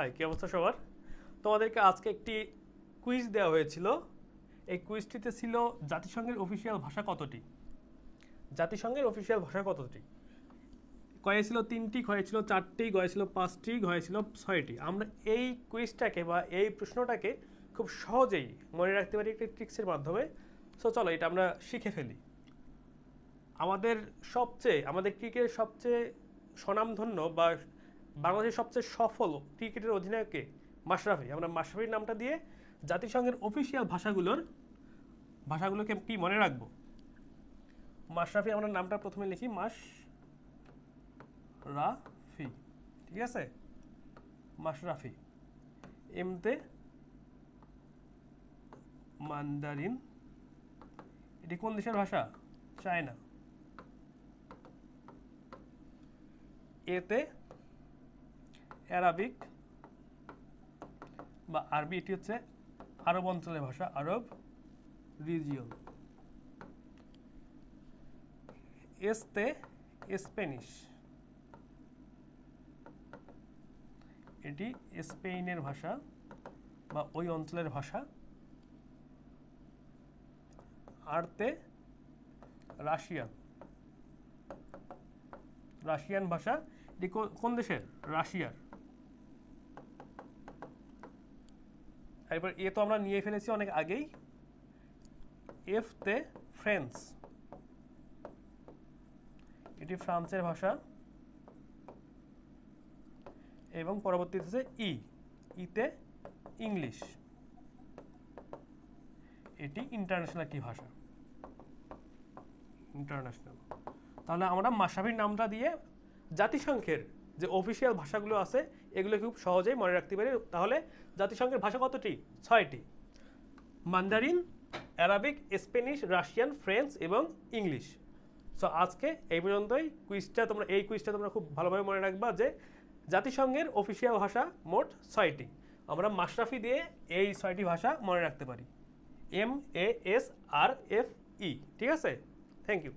High কী অবস্থা সবার? তোমাদেরকে আজকে একটি কুইজ দেওয়া হয়েছিল। এই কুইজটিতে ছিল জাতিসংঘের অফিসিয়াল ভাষা কতটি? জাতিসংঘের অফিসিয়াল ভাষা কতটি? কয়ে ছিল তিনটি, ক্ষয়ে ছিল চারটি, গয়ে ছিল পাঁচটি, ঘয়ে ছিল ছয়টি। আমরা এই কুইজটাকে বা এই প্রশ্নটাকে খুব সহজেই মনে রাখতে পারি একটি ট্রিক্সের মাধ্যমে। সো চলো এটা আমরা শিখে ফেলি। আমাদের সবচেয়ে, আমাদের ক্রিকেটের সবচেয়ে স্বনামধন্য বা বাংলাদেশের সবচেয়ে সফল ক্রিকেটের অধিনায়ককে মাশরাফি। আমরা মাশরাফির নামটা দিয়ে জাতিসংঘের অফিসিয়াল ভাষাগুলোর, ভাষাগুলোকে কি মনে রাখব? মাশরাফি, আমরা নামটা প্রথমে লিখি মাস রাফি ঠিক আছে? মাশরাফি। এমতে মান্দারিন। এটি কোন দেশের ভাষা? চায়না। এতে অ্যারাবিক বা আরবি, এটি হচ্ছে আরব অঞ্চলের ভাষা, আরব রিজিয়ন। এসতে স্পেনিশ। এটি স্পেনের ভাষা বা ওই অঞ্চলের ভাষা। আরতে রাশিয়ান। রাশিয়ান ভাষা, এটি কোন দেশের? রাশিয়ার। এরপর এ তো আমরা নিয়ে ফেলেছি অনেক আগেই। এফ তে ফ্রেন্স এটি ফ্রান্সের ভাষা। এবং পরবর্তীতে হচ্ছে ই ইতে ইংলিশ এটি ইন্টারন্যাশনাল একটি ভাষা? ইন্টারন্যাশনাল তাহলে আমরা মাসাভির নামটা দিয়ে জাতিসংঘের যে অফিসিয়াল ভাষাগুলো আছে এগুলো খুব সহজেই মনে রাখতে পারি। তাহলে জাতিসংঘের ভাষা কতটি? ছয়টি। Mandarin, Arabic Spanish Russian, French এবং ইংলিশ। সো আজকে এই পর্যন্তই। কুইজটা তোমরা এই কুইজটা তোমরা খুব ভালোভাবে মনে রাখবা যে জাতিসংঘের অফিসিয়াল ভাষা মোট ছয়টি। আমরা মাশরাফি দিয়ে এই ছয়টি ভাষা মনে রাখতে পারি। M A S R F E ঠিক আছে? Thank you